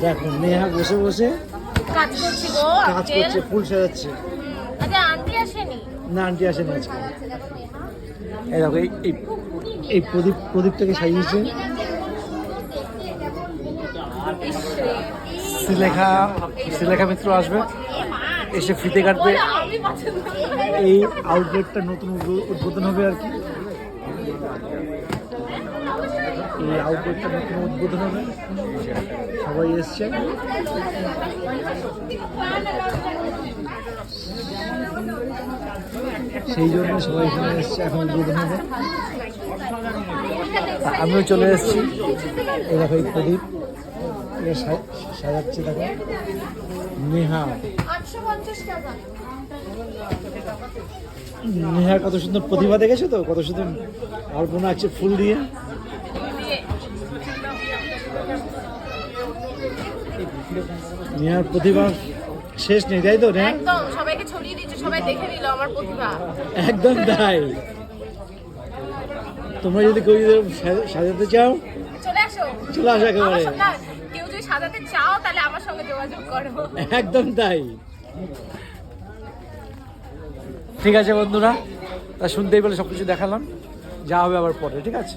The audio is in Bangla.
দেখো নেহা বসে বসে কাজ করছি গো কাজ করছে ফুল সাজাচ্ছে। আচ্ছা আন্টি আসেনি? না আন্টি আসেনি আজকে। এই দেখো এই এই- প্রদীপ প্রদীপটাকে সাজিয়েছে। শ্রীলেখা শ্রীলেখা মিত্র আসবে। এসে ফিতে কাটবে। এই আউটলেটটা নতুন উদ্বোধন হবে আর কি। এই আউটলেটটা নতুন উদ্বোধন হবে। সবাই এসছে। সেই জন্য সবাই এখানে এসছে, এখন উদ্বোধন হবে। আমিও চলে এসেছি। দেখো এই প্রদীপ। সাজাচ্ছে দেখো। নেহা। নেহার কত সুন্দর প্রতিভা দেখেছ তো? কত সুন্দর বোনা আছে ফুল দিয়ে। নেহার প্রতিভা শেষ নেই তাই তো একদম সবাইকে ছড়িয়ে দিচ্ছে সবাই দেখে নিল আমার প্রতিভা একদম তাই। তোমরা যদি কেউ সাজাতে চাও চলে আসো। চলে আসো একেবারে। কেউ যদি সাজাতে চাও তাহলে আমার সঙ্গে যোগাযোগ করো। একদম তাই। ঠিক আছে বন্ধুরা তা শুনতেই পেলে সব কিছু দেখালাম। যা হবে আবার পরে ঠিক আছে?